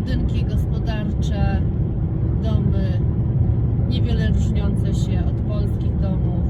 Budynki gospodarcze, domy, niewiele różniące się od polskich domów.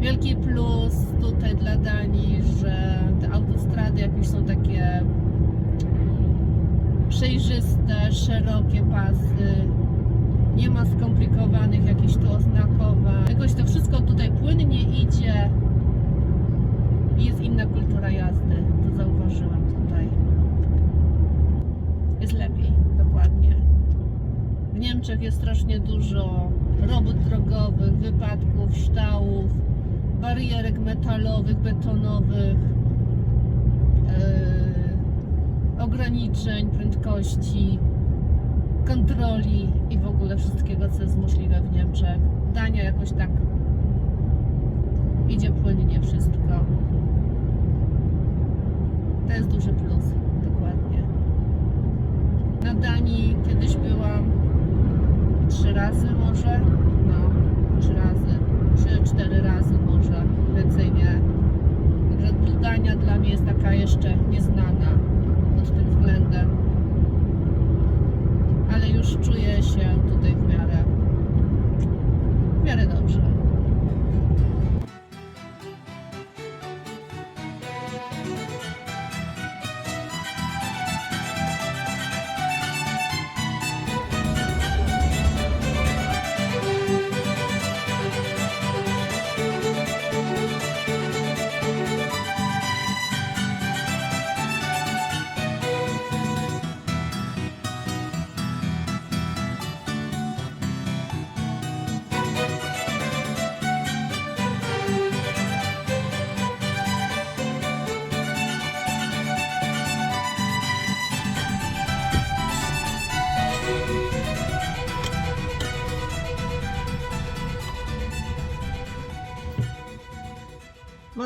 Wielki plus tutaj dla Danii, że te autostrady jakieś są takie przejrzyste, szerokie pasy. Nie ma skomplikowanych jakichś tu oznakowań. Jakoś to wszystko tutaj płynnie idzie. I jest inna kultura jazdy. To zauważyłam tutaj. Jest lepiej, dokładnie. W Niemczech jest strasznie dużo robót drogowych, wypadków, ształów, barierek metalowych, betonowych, yy, ograniczeń prędkości, kontroli i w ogóle wszystkiego, co jest możliwe w Niemczech. Dania jakoś tak idzie płynnie wszystko. To jest duży plus, dokładnie. Na Danii kiedyś byłam trzy razy może, no, trzy razy, trzy, cztery razy może, więcej nie. Także Dania dla mnie jest taka jeszcze nieznana pod tym względem. Ale już czuję się tutaj w miarę, w miarę dobrze.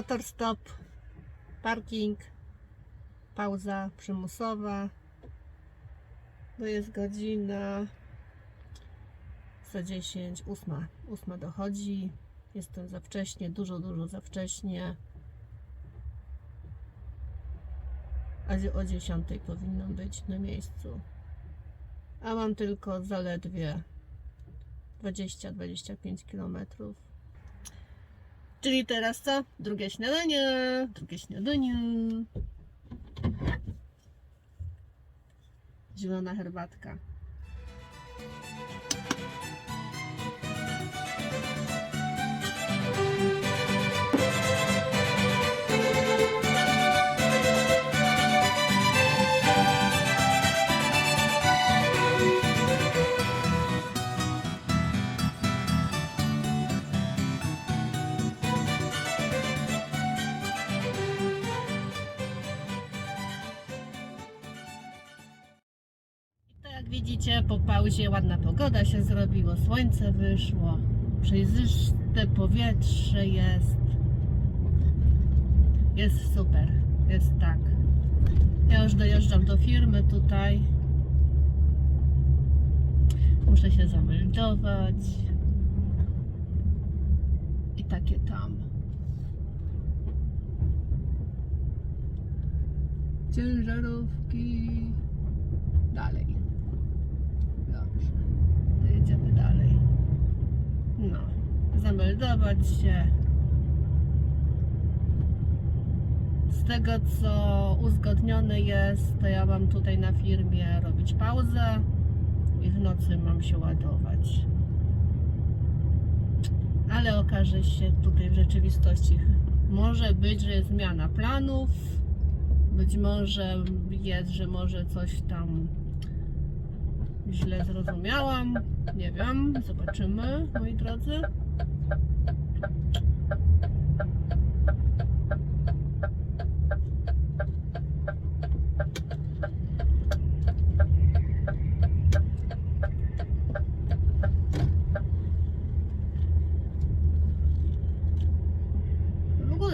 Motor stop, parking, pauza przymusowa. To jest godzina za 10, 8, 8 dochodzi. Jestem za wcześnie, dużo, dużo za wcześnie. A o 10 powinnam być na miejscu. A mam tylko zaledwie 20-25 kilometrów. Czyli teraz co? Drugie śniadanie, drugie śniadanie. Zielona herbatka. Widzicie, po pauzie ładna pogoda się zrobiło, słońce wyszło, przejrzyste powietrze jest. Jest super, jest tak. Ja już dojeżdżam do firmy tutaj. Muszę się zameldować. I takie tam. Ciężarówki dalej. Jedziemy dalej. No. Zameldować się. Z tego co uzgodnione jest, to ja mam tutaj na firmie robić pauzę i w nocy mam się ładować. Ale okaże się tutaj w rzeczywistości. Może być, że jest zmiana planów. Być może jest, że może coś tam źle zrozumiałam. Nie wiem, zobaczymy, moi drodzy.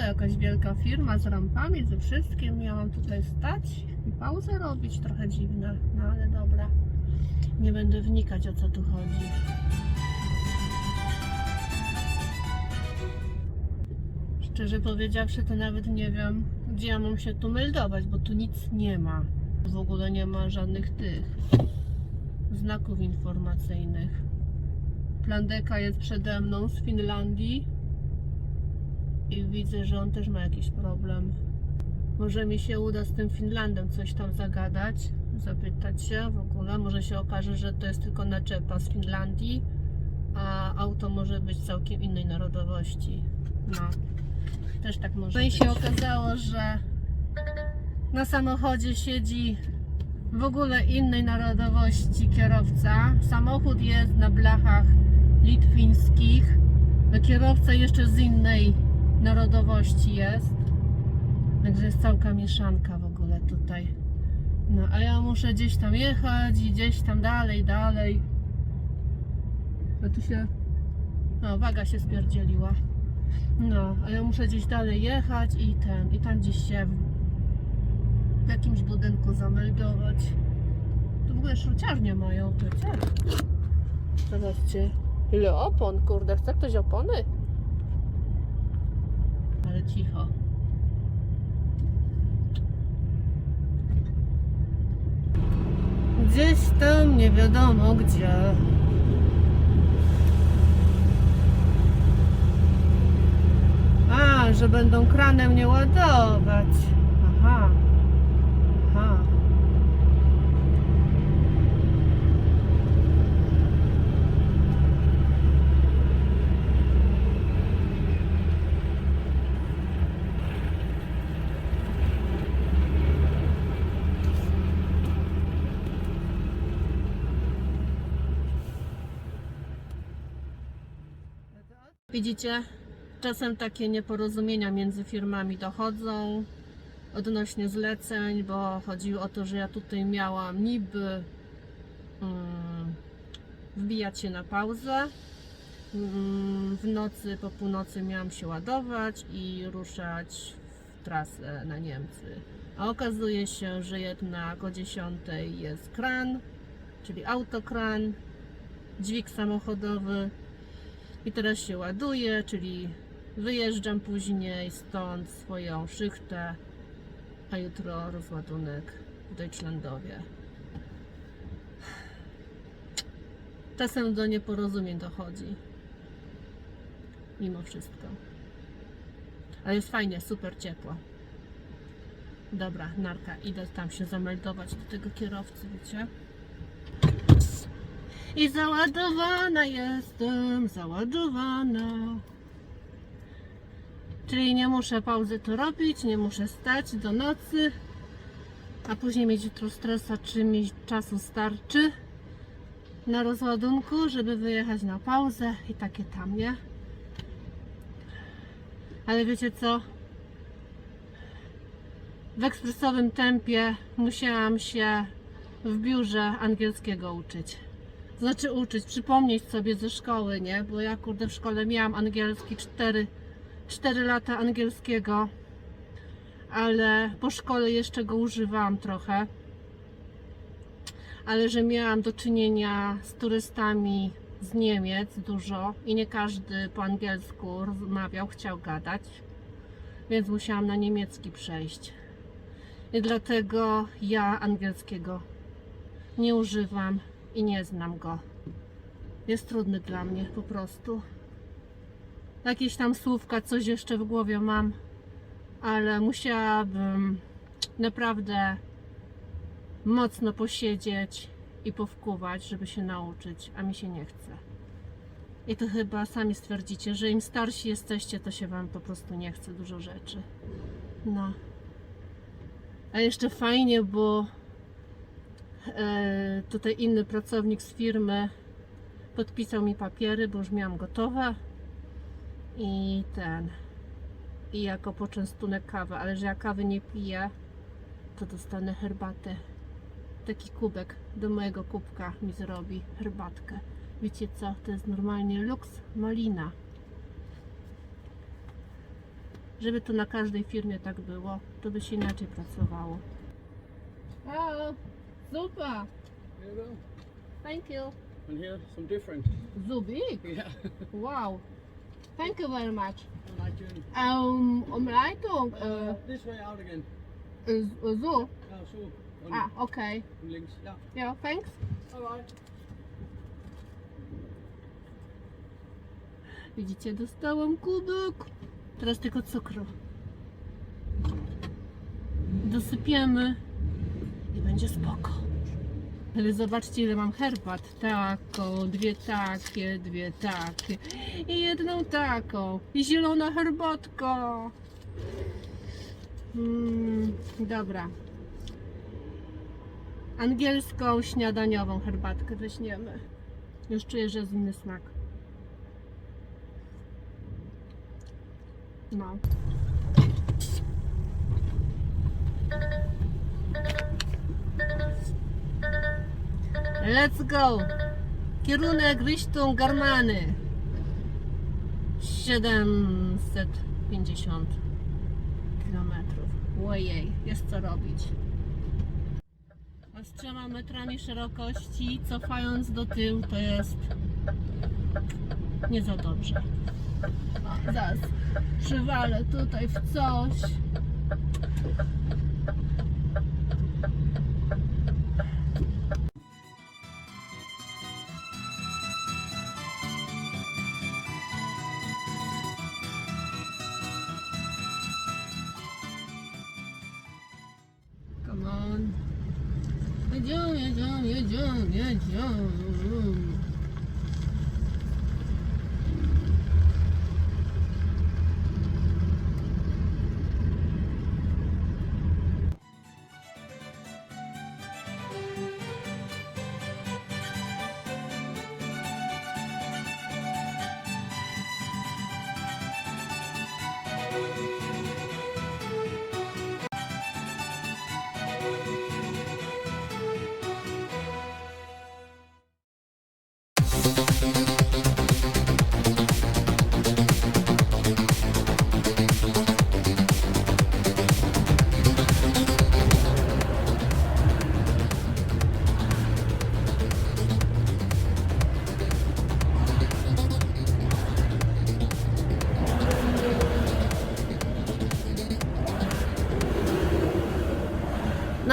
jakaś wielka firma z rampami, ze wszystkim. Miałam tutaj stać i pauzę robić, trochę dziwne, no ale dobra. Nie będę wnikać o co tu chodzi. Szczerze powiedziawszy, to nawet nie wiem, gdzie ja mam się tu meldować, bo tu nic nie ma. W ogóle nie ma żadnych tych znaków informacyjnych. Plandeka jest przede mną z Finlandii i widzę, że on też ma jakiś problem. Może mi się uda z tym Finlandem coś tam zagadać, zapytać się w ogóle. Może się okaże, że to jest tylko naczepa z Finlandii, a auto może być całkiem innej narodowości. No, też tak może No i się okazało, że na samochodzie siedzi w ogóle innej narodowości kierowca. Samochód jest na blachach litwińskich. A Kierowca jeszcze z innej narodowości jest. Także jest całka mieszanka w ogóle tutaj. No a ja muszę gdzieś tam jechać i gdzieś tam dalej, dalej. A tu się. No, waga się spierdzieliła. No, a ja muszę gdzieś dalej jechać i ten, i tam gdzieś się w jakimś budynku zameldować. Tu w ogóle szruciarnie mają przecież. Zobaczcie. Ile opon, kurde, chce ktoś opony? Ale cicho. Gdzieś tam nie wiadomo gdzie. A, że będą kranem nie ładować. Widzicie, czasem takie nieporozumienia między firmami dochodzą odnośnie zleceń, bo chodziło o to, że ja tutaj miałam niby mm, wbijać się na pauzę. Mm, w nocy, po północy miałam się ładować i ruszać w trasę na Niemcy. A okazuje się, że jednak o 10 jest kran, czyli autokran, dźwig samochodowy i teraz się ładuję, czyli wyjeżdżam później stąd swoją szychtę, a jutro rozładunek w Deutschlandowie. Czasem do nieporozumień dochodzi. Mimo wszystko. Ale jest fajnie, super ciepło. Dobra, narka, idę tam się zameldować do tego kierowcy, wiecie? I załadowana jestem, załadowana. Czyli nie muszę pauzy tu robić, nie muszę stać do nocy, a później mieć jutro stresa, czy mi czasu starczy na rozładunku, żeby wyjechać na pauzę i takie tam, nie? Ale wiecie co? W ekspresowym tempie musiałam się w biurze angielskiego uczyć. Znaczy uczyć, przypomnieć sobie ze szkoły, nie? Bo ja kurde w szkole miałam angielski 4, 4 lata angielskiego, ale po szkole jeszcze go używałam trochę. Ale że miałam do czynienia z turystami z Niemiec dużo i nie każdy po angielsku rozmawiał, chciał gadać, więc musiałam na niemiecki przejść. I dlatego ja angielskiego nie używam i nie znam go. Jest trudny dla mnie po prostu. Jakieś tam słówka, coś jeszcze w głowie mam, ale musiałabym naprawdę mocno posiedzieć i powkuwać, żeby się nauczyć, a mi się nie chce. I to chyba sami stwierdzicie, że im starsi jesteście, to się wam po prostu nie chce dużo rzeczy. No. A jeszcze fajnie, bo tutaj inny pracownik z firmy podpisał mi papiery, bo już miałam gotowe. I ten. I jako poczęstunek kawę, ale że ja kawy nie piję to dostanę herbatę. Taki kubek do mojego kubka mi zrobi herbatkę. Wiecie co, to jest normalnie luks malina. Żeby to na każdej firmie tak było, to by się inaczej pracowało. O, super. There you go. Thank you. And here, some different. So big. Yeah. Wow. Thank you very much. Um, Umleitung, Uh, äh, this way out again. äh, so. Ja, so. Und Ah, okay. links. Ja. Ja, thanks. Alright. Widzicie, dostałam kubek. Teraz tylko cukru. Dosypiemy i będzie spoko. Ale zobaczcie, ile mam herbat. Taką, dwie takie, dwie takie i jedną taką. I zielona herbatka. Mm, dobra. Angielską śniadaniową herbatkę weźmiemy. Już czuję, że jest inny smak. No. Let's go! Kierunek Richtung Garmany. 750 kilometrów. Ojej, jest co robić. A z trzema metrami szerokości, cofając do tyłu, to jest nie za dobrze. O, zaraz przywalę tutaj w coś.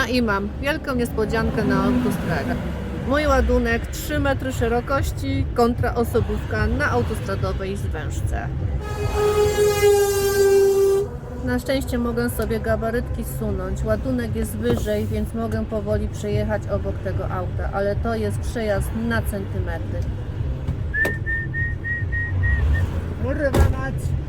No i mam wielką niespodziankę na autostradzie. Mój ładunek 3 metry szerokości kontra osobówka na autostradowej zwężce. Na szczęście mogę sobie gabarytki sunąć. Ładunek jest wyżej, więc mogę powoli przejechać obok tego auta, ale to jest przejazd na centymetry. Kurwa mać!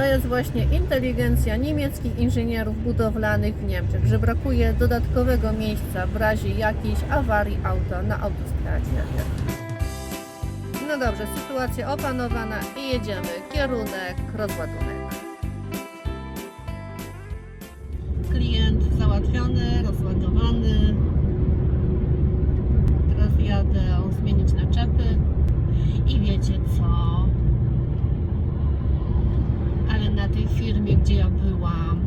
To jest właśnie inteligencja niemieckich inżynierów budowlanych w Niemczech, że brakuje dodatkowego miejsca w razie jakiejś awarii auta na autostradzie. No dobrze, sytuacja opanowana i jedziemy. Kierunek, rozładunek. Klient załatwiony, rozładowany. Teraz jadę zmienić naczepy. I wiecie co? ale na tej firmie, gdzie ja byłam,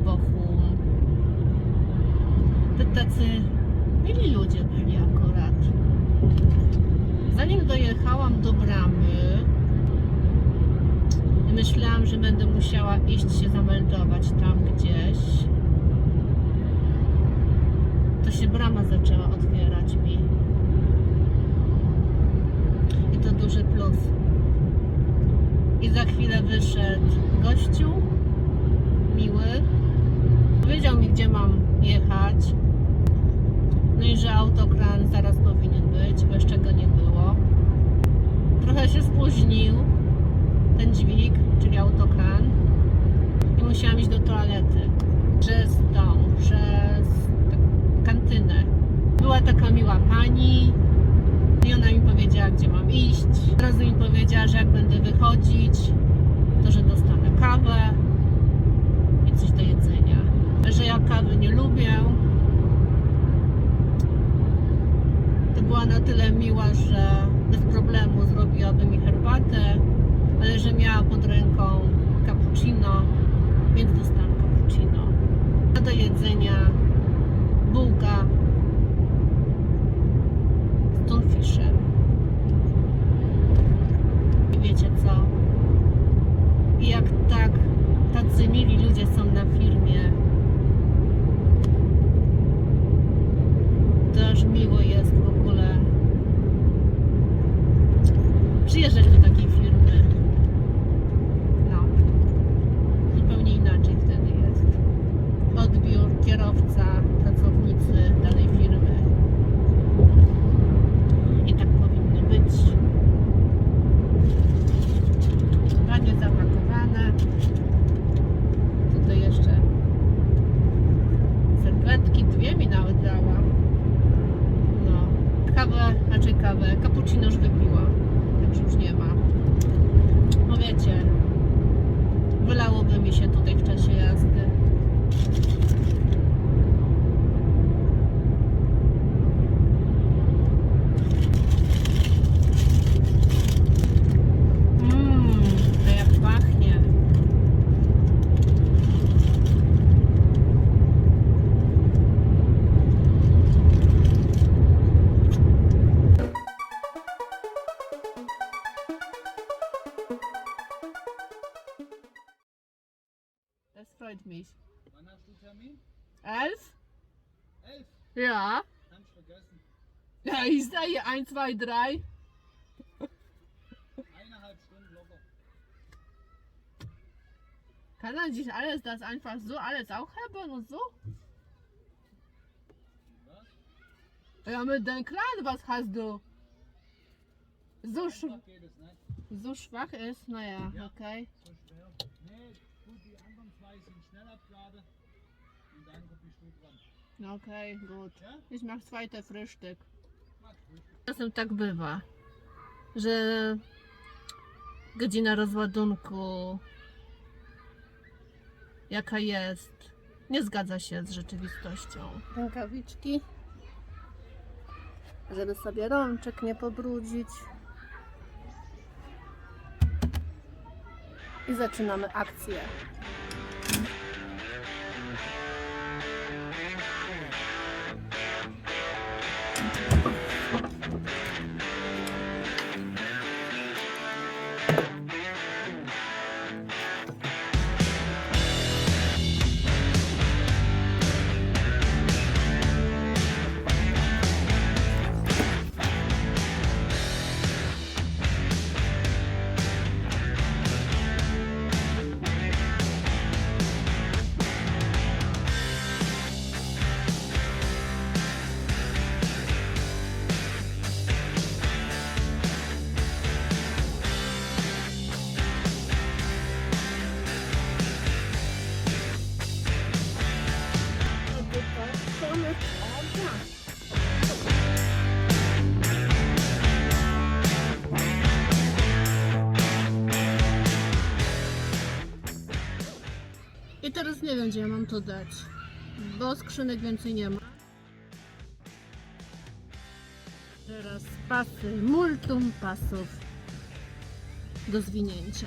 w Bochum, to tacy mili ludzie byli akurat. Zanim dojechałam do bramy, myślałam, że będę iść się zameldować tam gdzieś. To się brama zaczęła otwierać mi. I to duży plus. I za chwilę wyszedł gościu, miły. Powiedział mi, gdzie mam jechać. No i że autokran zaraz powinien być, bo jeszcze go nie było. Trochę się spóźnił ten dźwig, czyli autokran. Musiałam iść do toalety. Przez tą, przez kantynę. Była taka miła pani, i ona mi powiedziała, gdzie mam iść. Od razu mi powiedziała, że jak będę wychodzić, to że dostanę kawę i coś do jedzenia. Że ja kawy nie lubię. To była na tyle miła, że bez problemu zrobiłaby mi herbatę, Das freut mich. Wann hast du Termin? Elf? Elf. Ja. Kannst vergessen. Ja, ich sehe 1, 2, 3. Eineinhalb Stunden locker. Kann man sich alles das einfach so alles auch haben und so? Was? Ja, mit dem Kleinen, was hast du? So, sch so schwach ist, naja, Ja. okay. So schwer. Schnellabgabe. Und dann bist du dran. Okay, gut. Ja? Ich mach zweite Frühstück. Czasem tak bywa, że godzina rozładunku, jaka jest, nie zgadza się z rzeczywistością. Rękawiczki, żeby sobie rączek nie pobrudzić. I zaczynamy akcję. Ja mam to dać, bo skrzynek więcej nie ma. Teraz pasy, multum pasów do zwinięcia.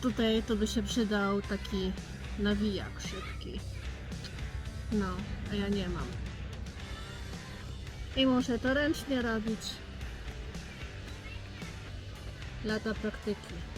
Tutaj to by się przydał taki nawijak szybki. No, a ja nie mam. I muszę to ręcznie robić. Lata praktyki.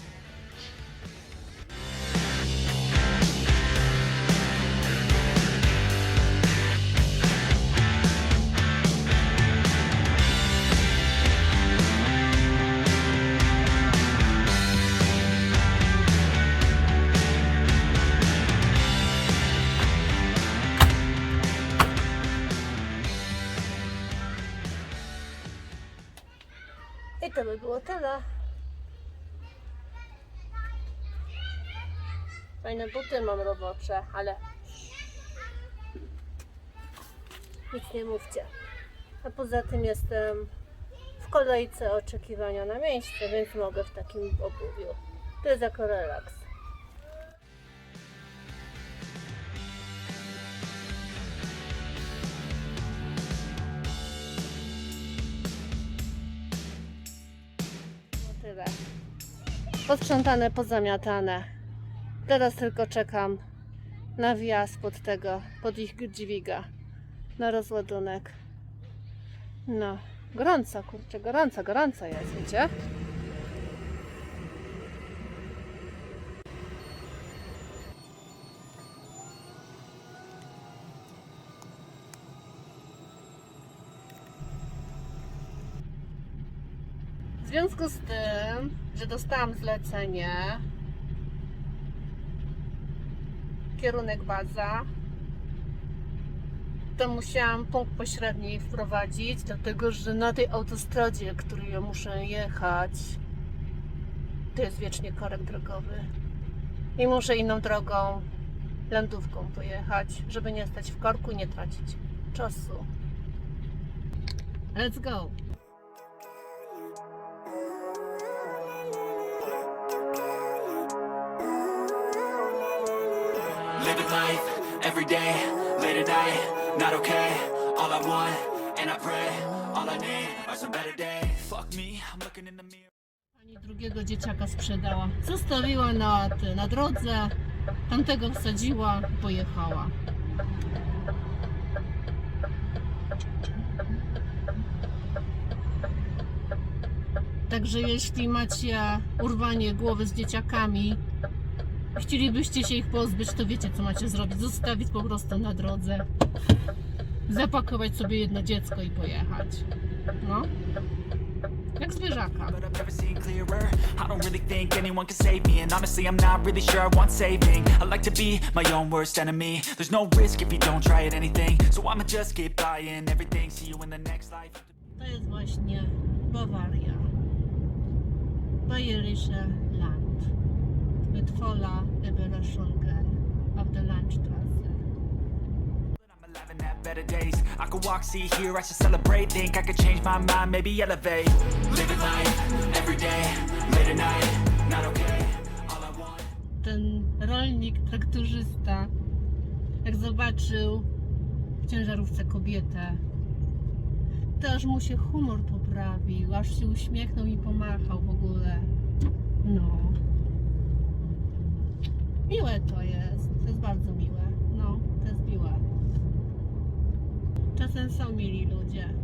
Fajne buty mam robocze, ale nic nie mówcie. A poza tym jestem w kolejce oczekiwania na miejsce, więc mogę w takim obuwiu. To jest jako relaks. No. Posprzątane, pozamiatane. Teraz tylko czekam na wjazd pod tego, pod ich dźwiga, na rozładunek. No, gorąco, kurczę, gorąco, gorąco jest, wiecie? W związku z tym, że dostałam zlecenie kierunek baza, to musiałam punkt pośredni wprowadzić, dlatego że na tej autostradzie, której ja muszę jechać, to jest wiecznie korek drogowy. I muszę inną drogą, lądówką pojechać, żeby nie stać w korku i nie tracić czasu. Let's go! Day, late at night, not okay. All I want, and I pray, all I need are some better days. Fuck me, I'm looking in the mirror. Pani drugiego dzieciaka sprzedała. Zostawiła na, na drodze, tamtego wsadziła pojechała. Także jeśli macie urwanie głowy z dzieciakami, chcielibyście się ich pozbyć, to wiecie co macie zrobić. Zostawić po prostu na drodze. Zapakować sobie jedno dziecko i pojechać. No. Jak zwierzaka. I don't really think anyone can save me. And honestly, I'm not really sure I want saving. I like to be my own worst enemy. There's no risk if you don't try at anything. So I'ma just keep buying everything. See you in the next life. To jest właśnie Bawaria. Bayerische Land. Mit voller Überraschungen auf der Landstraße. Better days. I could walk, see, hear, I should celebrate. Think I could change my mind, maybe elevate. Living life every day, late at night, not okay. All I want. Ten rolnik, traktorzysta, jak zobaczył w ciężarówce kobietę, to aż mu się humor poprawił, aż się uśmiechnął i pomachał w ogóle. No. Miłe to jest. To jest bardzo miłe. No, to jest miłe. Czasem są mili ludzie.